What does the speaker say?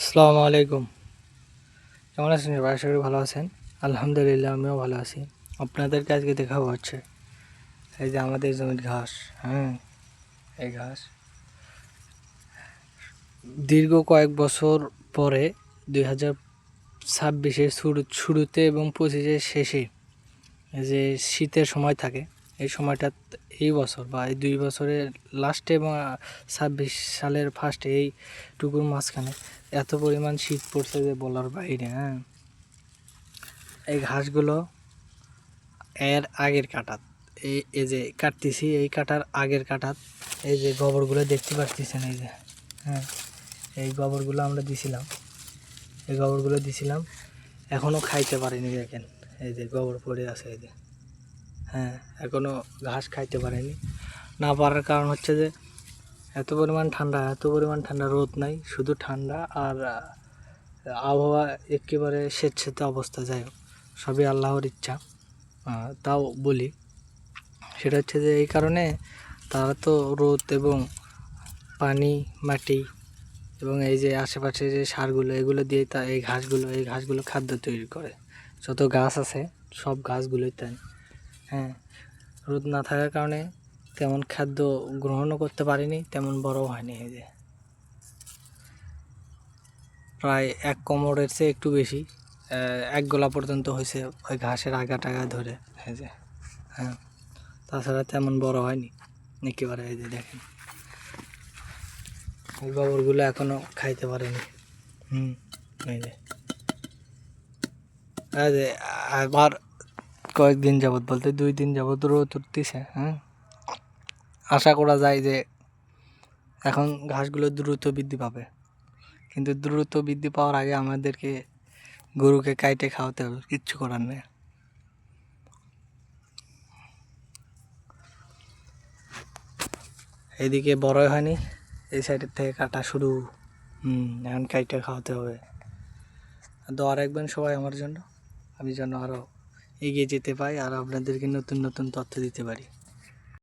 আসসালামু আলাইকুম। কেমন আছেন সবাই? আশা করি ভালো আছেন। আলহামদুলিল্লাহ, আমিও ভালো আছি। আপনাদেরকে আজকে দেখাবো হচ্ছে এই যে আমাদের জমির ঘাস হ্যাঁ? এই ঘাস। দীর্ঘ কয়েক বছর পরে দুই হাজার ছাব্বিশে শুরু শুরুতে এবং পঁচিশের শেষে যে শীতের সময় থাকে এই সময়টা এই বছর বা এই দুই বছরের লাস্টে এবং ছাব্বিশ সালের ফার্স্টে এই টুকুর মাঝখানে এত পরিমাণ শীত পড়ছে যে বলার বাইরে হ্যাঁ? এই ঘাসগুলো এর আগের কাটাত, এই এই যে কাটতেছি, এই কাটার আগের কাটাত, এই যে গোবরগুলো দেখতে পাচ্ছেন এই যে হ্যাঁ? এই গোবরগুলো আমরা দিছিলাম, এই গোবরগুলো দিছিলাম এখনও খাইতে পারিনি দেখেন, এই যে গোবর পড়ে আছে, এই যে। হ্যাঁ এখনও ঘাস খাইতে পারেনি। না পারার কারণ হচ্ছে যে, এত পরিমাণ ঠান্ডা, এত পরিমাণ ঠান্ডা রোদ নাই, শুধু ঠান্ডা আর আবহাওয়া একেবারে স্বেচ্ছেতে অবস্থা। যাই হোক, সবই আল্লাহর ইচ্ছা। তাও বলি, সেটা হচ্ছে যে এই কারণে তারা তো রোদ এবং পানি, মাটি এবং এই যে আশেপাশে যে সারগুলো, এগুলো দিয়ে তা, এই ঘাসগুলো এই ঘাসগুলো খাদ্য তৈরি করে। যত গাছ আছে, সব গাছগুলোই তাই। হ্যাঁ রোদ না থাকার কারণে তেমন খাদ্য গ্রহণও করতে পারিনি, তেমন বড়ও হয়নি এই যে। প্রায় এক কোমরের চেয়ে একটু বেশি এক গোলা পর্যন্ত হয়েছে ওই ঘাসের আগা টাগা ধরে, এই যে। হ্যাঁ তাছাড়া তেমন বড় হয়নি, একেবারে এই যে দেখেন। এই গোবরগুলো এখনও খাইতে পারেনি, হুম এই যে, আবার কয়েকদিন যাবত বলতে দুই দিন যাবত রোদ উঠতেছে হ্যাঁ? আশা করা যায় যে এখন ঘাসগুলো দ্রুত বৃদ্ধি পাবে। কিন্তু দ্রুত বৃদ্ধি পাওয়ার আগে আমাদেরকে গরুকে কাইটে খাওয়াতে হবে, কিচ্ছু করার নেই। এইদিকে বড়ই হয়নি, এই সাইডের থেকে কাটা শুরু। হুম, এখন কাইটে খাওয়াতে হবে। দোয়া রাখবেন সবাই আমার জন্য। আমি যেন আরও এগিয়ে যেতে পারি আর আপনাদেরকে নতুন নতুন তথ্য দিতে পারি।